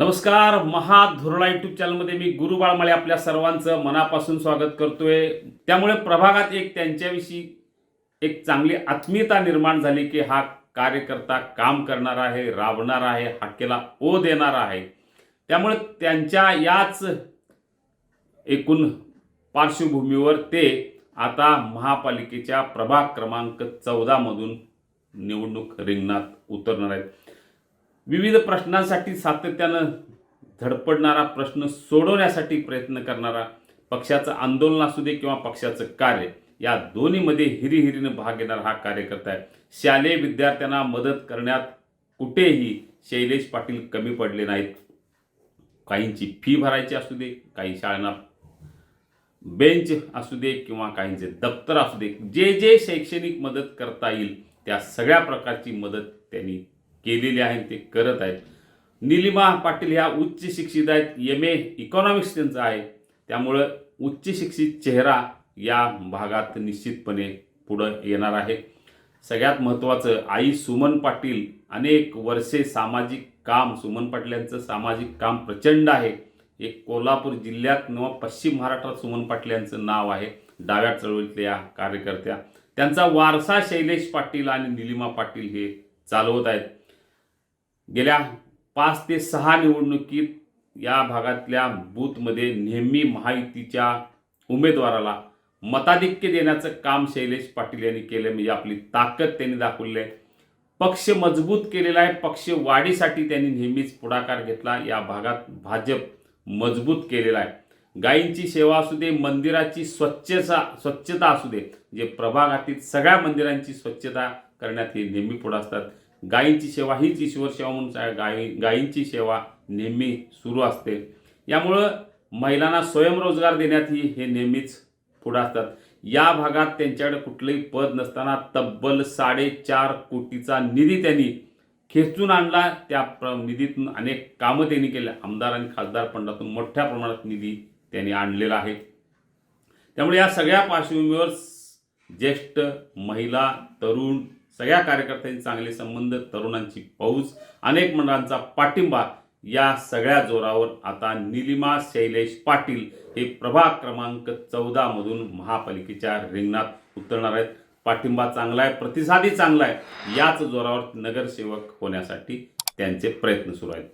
नमस्कार महाधुरळा युट्यूब चॅनलमध्ये मी गुरु बाळमाळे आपल्या सर्वांचं मनापासून स्वागत करतोय. त्यामुळे प्रभागात एक त्यांच्याविषयी एक चांगली आत्मीयता निर्माण झाली की हा कार्यकर्ता काम करणार आहे राबणार आहे हाकेला ओ देणार आहे. त्यामुळे त्यांच्या याच एकूण पार्श्वभूमीवर ते आता महापालिकेच्या प्रभाग क्रमांक चौदामधून निवडणूक रिंगणात उतरणार आहेत. विविध प्रश्नांसाठी सातत्यानं धडपडणारा प्रश्न सोडवण्यासाठी प्रयत्न करणारा पक्षाचं आंदोलन असू दे किंवा पक्षाचं कार्य या दोन्हीमध्ये हिरीहिरीनं भाग घेणारा हा कार्यकर्ता आहे. शालेय विद्यार्थ्यांना मदत करण्यात कुठेही शैलेश पाटील कमी पडले नाहीत. काहींची फी भरायची असू दे काही शाळांना बेंच असू दे किंवा काहींचे दप्तर असू दे जे जे शैक्षणिक मदत करता येईल त्या सगळ्या प्रकारची मदत त्यांनी केलेली आहे ते करत आहेत. निलिमा पाटील ह्या उच्च शिक्षित आहेत एम ए इकॉनॉमिक्स त्यांचं आहे. त्यामुळं उच्च शिक्षित चेहरा या भागात निश्चितपणे पुढं येणार आहे. सगळ्यात महत्त्वाचं आई सुमन पाटील अनेक वर्षे सामाजिक काम सुमन पाटील यांचं सामाजिक काम प्रचंड आहे. एक कोल्हापूर जिल्ह्यात किंवा पश्चिम महाराष्ट्रात सुमन पाटील यांचं नाव आहे. डाव्या चळवळीतल्या कार्यकर्त्या. त्यांचा वारसा शैलेश पाटील आणि निलिमा पाटील हे चालवत आहेत. गेल्या पाच ते सहा निवडणुकीत या भागातल्या बूथमध्ये नेहमी महायुतीच्या उमेदवाराला मताधिक्य देण्याचं काम शैलेश पाटील यांनी केलं म्हणजे आपली ताकद त्यांनी दाखवली. आहे पक्ष मजबूत केलेला आहे पक्ष वाढीसाठी त्यांनी नेहमीच पुढाकार घेतला. या भागात भाजप मजबूत केलेला आहे. गायींची सेवा असू दे मंदिराची स्वच्छता स्वच्छता असू दे जे प्रभागातील सगळ्या मंदिरांची स्वच्छता करण्यात हे नेहमी पुढे असतात. गायींची सेवा हीच ईश्वर सेवा म्हणून सा- गायी गायींची सेवा नेहमी सुरू असते. यामुळं महिलांना स्वयंरोजगार देण्यातही हे नेहमीच पुढं असतात. या भागात त्यांच्याकडे कुठलंही पद नसताना तब्बल साडेचार कोटीचा निधी त्यांनी खेचून आणला. त्या प्र निधीतून अनेक कामं त्यांनी केल्या आमदार आणि खासदार फंडातून मोठ्या प्रमाणात निधी त्यांनी आणलेला आहे. त्यामुळे या सगळ्या पार्श्वभूमीवर ज्येष्ठ महिला तरुण सगळ्या कार्यकर्त्यांचे चांगले संबंध तरुणांची फौज अनेक मंडळांचा पाठिंबा या सगळ्या जोरावर आता निलिमा शैलेश पाटील हे प्रभाग क्रमांक चौदा मधून महापालिकेच्या रिंगणात उतरणार आहेत. पाठिंबा चांगला आहे प्रतिसादही चांगला आहे. याच जोरावर नगरसेवक होण्यासाठी त्यांचे प्रयत्न सुरू आहेत.